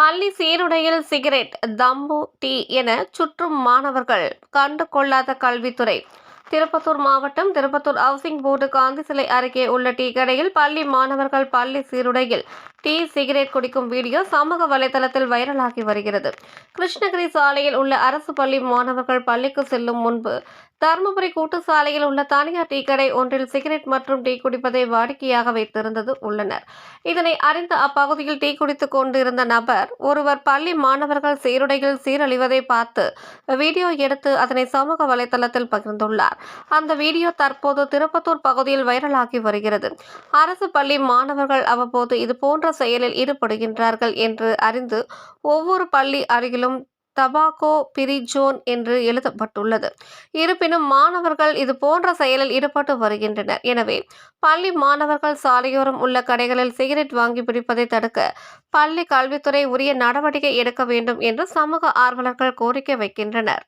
பள்ளி சீருடையில் சிகரெட் தம்பு டீ என சுற்றும் மாணவர்கள் கண்டு கொள்ளாத கல்வித்துறை. திருப்பத்தூர் மாவட்டம் திருப்பத்தூர் ஹவுசிங் போர்டு காந்தி சிலை அருகே உள்ள டீ கடையில் பள்ளி மாணவர்கள் பள்ளி சீருடையில் டீ சிகரெட் குடிக்கும் வீடியோ சமூக வலைதளத்தில் வைரலாகி வருகிறது. கிருஷ்ணகிரி சாலையில் உள்ள அரசு பள்ளி மாணவர்கள் பள்ளிக்கு செல்லும் முன்பு தருமபுரி கூட்டு சாலையில் உள்ள தனியார் டீ கடை ஒன்றில் சிகரெட் மற்றும் டீ குடிப்பதை வாடிக்கையாக வைத்திருந்தது உள்ளனர். இதனை அறிந்த அப்பகுதியில் டீ குடித்துக் கொண்டிருந்த நபர் ஒருவர் பள்ளி மாணவர்கள் சீருடையில் சீரழிவதை பார்த்து வீடியோ எடுத்து அதனை சமூக வலைதளத்தில் பகிர்ந்துள்ளார். அந்த வீடியோ தற்போது திருப்பத்தூர் பகுதியில் வைரலாகி வருகிறது. அரசு பள்ளி மாணவர்கள் அவ்வப்போது இது போன்ற செயலில் ஈடுபடுகின்றார்கள் என்று அறிந்து ஒவ்வொரு பள்ளி அருகிலும் தபாகோ பிரிஜோன் என்று எழுதப்பட்டுள்ளது. இருப்பினும் மாணவர்கள் இது போன்ற செயலில் ஈடுபட்டு வருகின்றனர். எனவே பள்ளி மாணவர்கள் சாலையோரம் உள்ள கடைகளில் சிகரெட் வாங்கி பிடிப்பதை தடுக்க பள்ளி கல்வித்துறை உரிய நடவடிக்கை எடுக்க வேண்டும் என்று சமூக ஆர்வலர்கள் கோரிக்கை வைக்கின்றனர்.